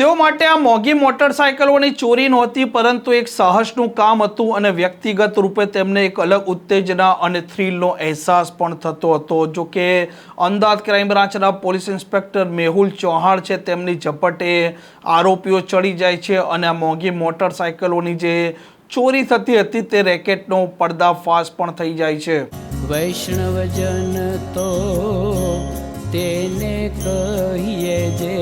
તેઓ માટે આ મોંઘી મોટરસાયકલોની ચોરી નહોતી, પરંતુ એક સાહસનું કામ હતું અને વ્યક્તિગત રૂપે તેમને એક અલગ ઉત્તેજના અને થ્રિલનો અહેસાસ પણ થતો હતો. જો કે અમદાવાદ ક્રાઇમ બ્રાન્ચના પોલીસ ઇન્સ્પેક્ટર મેહુલ ચૌહાણ છે, તેમની ઝપટે આરોપીઓ ચડી જાય છે અને આ મોંઘી મોટરસાયકલોની જે ચોરી થતી હતી તે રેકેટનો પર્દાફાશ પણ થઈ જાય છે. વૈષ્ણવજન તો તેને કહીએ જે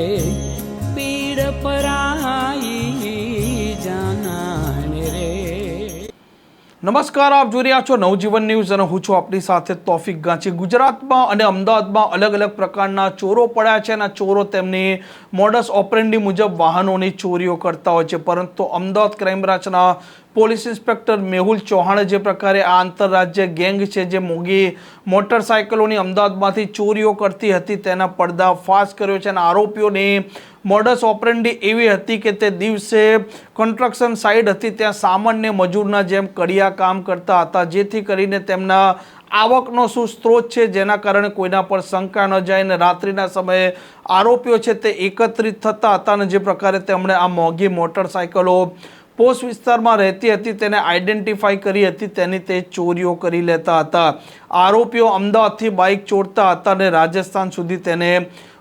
નમસ્કાર, આપ જોઈ રહ્યા છો નવજીવન ન્યૂઝ અને હું છું આપની સાથે તોફિક ગાંચી. ગુજરાતમાં અને અમદાવાદમાં અલગ અલગ પ્રકારના ચોરો પડ્યા છે અને ચોરો તેમની મોડસ ઓપરેન્ડી મુજબ વાહનોની ચોરીઓ કરતા હોય છે. પરંતુ અમદાવાદ ક્રાઇમ બ્રાન્ચના પોલીસ ઇન્સ્પેક્ટર મેહુલ ચૌહાણે જે પ્રકારે આ આંતરરાજ્ય ગેંગ છે જે મોંઘી મોટરસાયકલોની અમદાવાદમાંથી ચોરીઓ કરતી હતી તેના પડદાફાશ કર્યો છે અને આરોપીઓની મોડસ ઓપરેન્ડી એવી હતી કે તે દિવસે કન્સ્ટ્રક્શન સાઇટ હતી, ત્યાં સામાન્ય મજૂરના જેમ કડિયા કામ કરતા હતા, જેથી કરીને તેમના આવકનો શું સ્ત્રોત છે, જેના કારણે કોઈના પર શંકા ન જાય અને રાત્રિના સમયે આરોપીઓ છે તે એકત્રિત થતા હતા અને જે પ્રકારે તેમણે આ મોંઘી મોટરસાયકલો પોસ્ટ વિસ્તારમાં રહેતી હતી, તેને આઈડેન્ટિફાઈ કરી હતી, તેની તે ચોરીઓ કરી લેતા હતા. આરોપીઓ અમદાવાદથી બાઇક ચોરતા હતા અને રાજસ્થાન સુધી તેને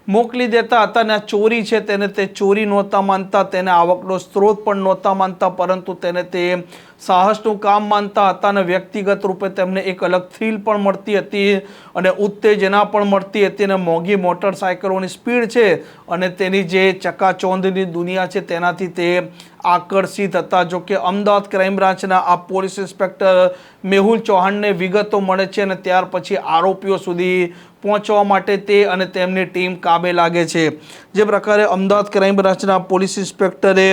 મોકલી દેતા હતા અને આ ચોરી છે, તેને તે ચોરી નહોતા માનતા, તેને આવકનો સ્ત્રોત પણ નહોતા માનતા, પરંતુ તેને તે સાહસનું કામ માનતા હતા અને વ્યક્તિગત રૂપે તેમને એક અલગ થ્રીલ પણ મળતી હતી અને ઉત્તેજના પણ મળતી હતી અને મોંઘી મોટરસાયકલોની સ્પીડ છે અને તેની જે ચકાચોંધની દુનિયા છે, તેનાથી તે આકર્ષિત હતા. જો કે અમદાવાદ ક્રાઇમ બ્રાન્ચના આ પોલીસ ઇન્સ્પેક્ટર મેહુલ ચૌહાણને વિગતો મળે છે અને ત્યાર પછી આરોપીઓ સુધી પહોંચવા માટે તે અને તેમની ટીમ કામે લાગે છે. જે પ્રકારે અમદાવાદ ક્રાઇમ બ્રાન્ચના પોલીસ ઇન્સ્પેક્ટરે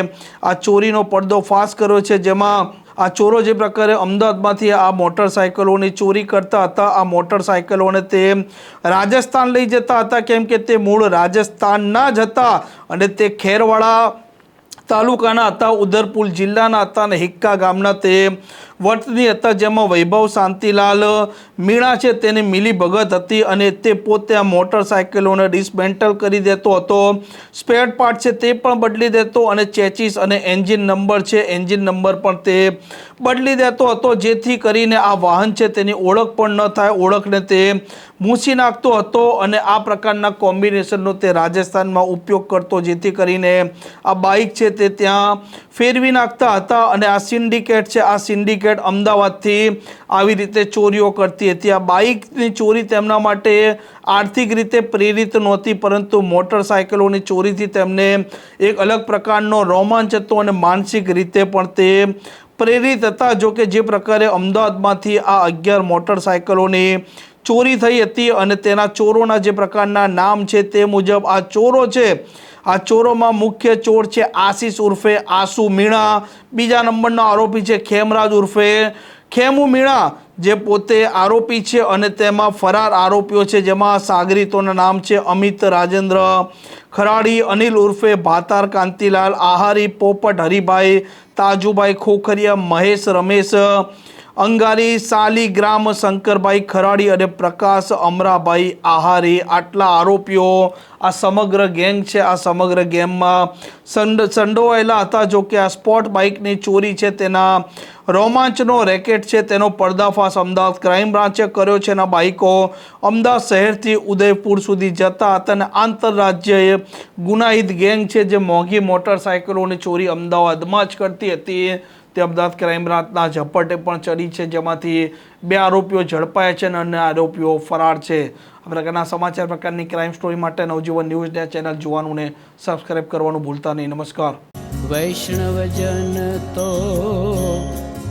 આ ચોરીનો પડદો ફાસ કર્યો છે, જેમાં આ ચોરો જે પ્રકારે અમદાવાદમાંથી આ મોટરસાયકલોની ચોરી કરતા હતા. આ મોટરસાયકલોને તે રાજસ્થાન લઈ જતા હતા, કેમ કે તે મૂળ રાજસ્થાનના જ હતા અને તે ખેરવાડા તાલુકાના હતા ઉદરપુર જિલ્લાના હતા અને હિક્કા ગામના તે વર્તની હતા જેમાં વૈભવ શાંતિલાલ, મીણા છે તેની મિલી ભગત હતી અને તે પોતે આ મોટરસાયકલોને ડિસમેન્ટલ કરી દેતો હતો. સ્પેર પાર્ટ છે તે પણ બદલી દેતો અને ચેચીસ અને એન્જિન નંબર છે એન્જિન નંબર પણ તે બદલી દેતો હતો. જેથી કરીને આ વાહન છે તેની ઓળખ પણ ન થાય, ઓળખને તે મૂસી નાખતો હતો અને આ પ્રકારના કોમ્બિનેશનનો તે રાજસ્થાનમાં ઉપયોગ કરતો, જેથી કરીને આ બાઇક છે તે ત્યાં ફેરવી નાખતા હતા અને આ સિન્ડિકેટ છે, આ સિન્ડિકેટ અમદાવાદથી આવી રીતે ચોરીઓ કરતી હતી. આ બાઇકની ચોરી તેમના માટે આર્થિક રીતે પ્રેરિત નહોતી, પરંતુ મોટરસાયકલોની ચોરીથી તેમને એક અલગ પ્રકારનો રોમાંચ હતો અને માનસિક રીતે પણ તે પ્રેરિત હતા. જો કે જે પ્રકારે અમદાવાદમાંથી આ અગિયાર મોટરસાયકલોની ચોરી થઈ હતી અને તેના ચોરોના જે પ્રકારના નામ છે તે મુજબ આ ચોરો છે, આ ચોરોમાં મુખ્ય ચોર છે આશીષ ઉર્ફે આસુ મીણા. બીજા નંબરનો આરોપી છે ખેમરાજ ઉર્ફે ખેમુ મીણા, જે પોતે આરોપી છે અને તેમાં ફરાર આરોપીઓ છે, જેમાં સાગરીતોના નામ છે અમિત રાજેન્દ્ર, ખરાડી અનિલ ઉર્ફે ભાતાર કાંતિલાલ, આહારી પોપટ હરિભાઈ, તાજુભાઈ ખોખરિયા, મહેશ રમેશ અંગારી, સાલીગ્રામ, શંકરભાઈ ખરાડી અને પ્રકાશ અમરાભાઈ આહારી. આટલા આરોપીઓ આ સમગ્ર ગેંગ છે. આ સમગ્ર ગેમમાં સંડ, સંડોવાયેલા હતા. જો કે આ સ્પોર્ટ બાઇકની ચોરી છે. તેના રોમાંચનો રેકેટ છે, તેનો પર્દાફાશ અમદાવાદ ક્રાઇમ બ્રાન્ચે કર્યો છે આ બાઇકો. અમદાવાદ શહેરથી ઉદયપુર સુધી જતા હતા અને આંતરરાજ્ય ગુનાહિત ગેંગ છે, જે મોંઘી મોટરસાયકલોની ચોરી અમદાવાદમાં જ કરતી હતી. તે અમદાવાદ ક્રાઇમ બ્રાન્ચના ઝપટે પણ ચડી છે, જેમાંથી બે આરોપીઓ ઝડપાયા છે અને અન્ય આરોપીઓ ફરાર છે. આ પ્રકારના સમાચાર પ્રકારની ક્રાઇમ સ્ટોરી માટે નવજીવન ન્યૂઝ ચેનલ જોવાનું ને સબસ્ક્રાઇબ કરવાનું ભૂલતા નહીં. નમસ્કાર. વૈષ્ણવજન તો